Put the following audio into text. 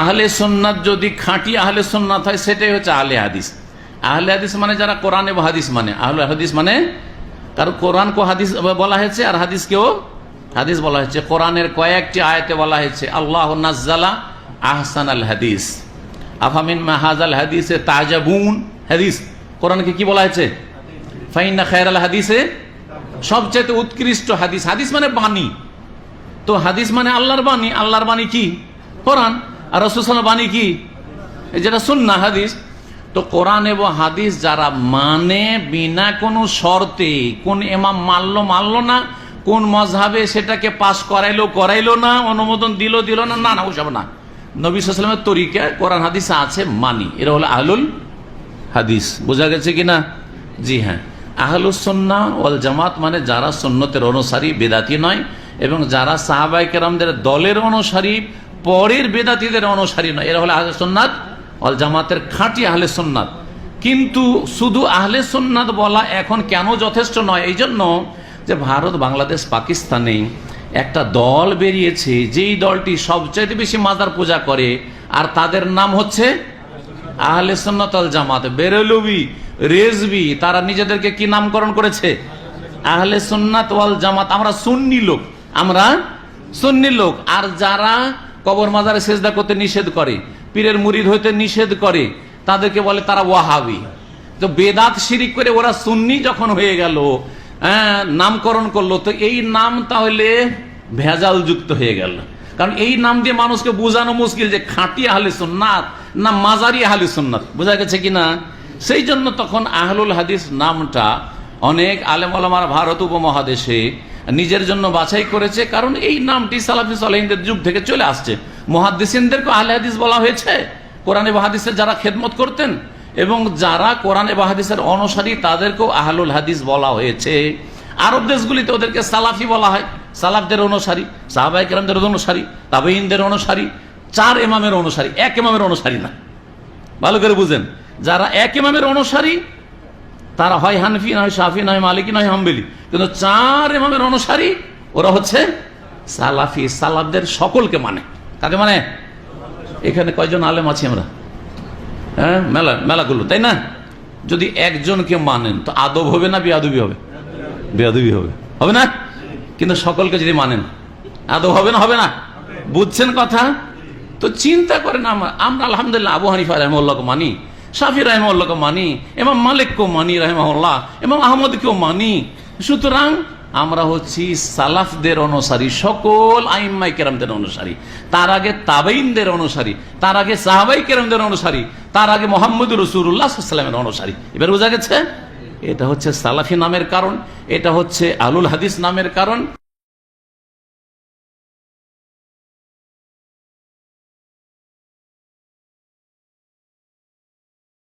আহলে সুন্নাত যদি খাঁটি আহলে সুন্নাত হয়, সেটাই হচ্ছে আহলে হাদিস। আহলে হাদিস মানে যারা কোরআন এবং হাদিস মানে। আহলে হাদিস মানে কারণ কোরআনকে হাদিস বলা হয়েছে আর হাদিসকেও হাদিস বলা হয়েছে। কোরআনের কয়েকটি আয়াতে বলা হয়েছে, আল্লাহ নাজ্জালা আহসান আল হাদিস। আফামিন মাহাজ আল হাদিসে তাজাবুন। হাদিস, কোরআনকে কি বলা হয়েছে? ফাইন্না খায়ের আল হাদিসে সবচেয়ে উৎকৃষ্ট হাদিস। হাদিস মানে বাণী। তো হাদিস মানে আল্লাহর বাণী। আল্লাহর বাণী কি? কোরআন। আর রসুল বাণী কি? যেটা সুন্না হাদিস। তো কোরআন এবং হাদিস যারা মানে বিনা কোনো শর্তে, কোন এমাম মানলো মানলো না, কোন মজহাবে সেটাকে পাশ করাইলো করাইলো না, অনুমোদন দিল দিল না না না ওসব না। নবী সাল্লামের তরিকা, কোরআন, হাদিস আছে মানি। এরা হলো আহলুল হাদিস। বোঝা গেছে কিনা জি হ্যাঁ। আহলুসন্না ওয়াল জামাত মানে যারা সন্ন্যতের অনুসারী, বেদাতি নয় এবং যারা সাহাবাই কেরামদের দলের অনুসারী, পরের বেদাতিদের অনুসারী নয়। এরা হলো আহলে সন্ন্যাত অল জামাতের খাঁটি আহলে সন্ন্যাত কিন্তু শুধু আহলে সন্ন্যাত বলা এখন কেন যথেষ্ট নয়? এই জন্য যে ভারত, বাংলাদেশ, পাকিস্তানে একটা দল বেরিয়েছে, যেই দলটি সবচাইতে বেশি মাদার পূজা করে, আর তাদের নাম হচ্ছে আহলে সন্ন্যতল জামাত। বেরেলবি, রেজবি, তারা নিজেদেরকে কি নামকরণ করেছে? আহলে সুন্নাত ওয়াল জামাত। আমরা সুন্নি লোক। আমরা সুন্নি লোক আর যারা কবর মাজারে সেজদা করতে নিষেধ করে পীরের মুরিদ হইতে নিষেধ করে তাদেরকে বলে তারা ওয়াহাবি। তো বেদাত শিরিক করে ওরা সুন্নি যখন হয়ে গেল হ্যাঁ, নামকরণ করল তো এই নাম তাহলে ভেজাল যুক্ত হয়ে গেল। কারণ এই নাম দিয়ে মানুষকে বোঝানো মুশকিল যে খাঁটি আহলে সুন্নাত না মাজারি আহলে সুন্নাত বোঝা গেছে কিনা? সেই জন্য তখন আহলুল হাদিস নামটা অনেক আলেম আলমার ভারত উপমহাদেশে নিজের জন্য বাছাই করেছে, কারণ এই নামটি সালাফি সালাহিনদের যুগ থেকে চলে আসছে। মহাদিসিনদেরকে আহলে হাদিস বলা হয়েছে, কোরআনে বাহাদিসের যারা খেদমত করতেন, এবং যারা কোরআনে বাহাদিসের অনুসারী তাদেরকেও আহলুল হাদিস বলা হয়েছে। আরব দেশগুলিতে ওদেরকে সালাফি বলা হয়, সালাফদের অনুসারী সাহাবাই কেরামদের অনুসারী তাবেইনদের অনুসারী, চার এমামের অনুসারী, এক এমামের অনুসারী না। ভালো করে বুঝেন, যারা এক এমামের অনুসারী তারা হয় হানফি, নয় শাফি, নয় মালিকি, নয় হাম্বেলি। কিন্তু চার ইমামের অনুসারী, ওরা হচ্ছে সালাফি। সালাফদের সকলকে মানে। কাকে মানে? এখানে কয়জন আলেম আছি আমরা? হ্যাঁ? মেলা, মেলাগুলো, তাই না? যদি একজনকে মানেন, তো আদব হবে না বিয়াদবি হবে? বেয়াদবি হবে। হবে না? কিন্তু সকলকে যদি মানেন, আদব হবে না? হবে না? বুঝছেন কথা? তো চিন্তা করেন আমরা আমরা আলহামদুলিল্লাহ, আবু হানিফা রহমুল্লাহকে মানি। শাফি রহমুল্লাহকে মানি এবং মালিককেও মানি রহমাউল্লাহ এবং আহমদকেও মানি। সুতরাং আমরা হচ্ছি সালাফদের অনুসারী, সকল আইম্মাই কেরামদের অনুসারী। তার আগে তাবেইনদের অনুসারী, তার আগে সাহাবাই কেরামদের অনুসারী, তার আগে মোহাম্মদ সাল্লামের অনুসারী। এবার বোঝা গেছে? এটা হচ্ছে সালাফি নামের কারণ, এটা হচ্ছে আলুল হাদিস নামের কারণ।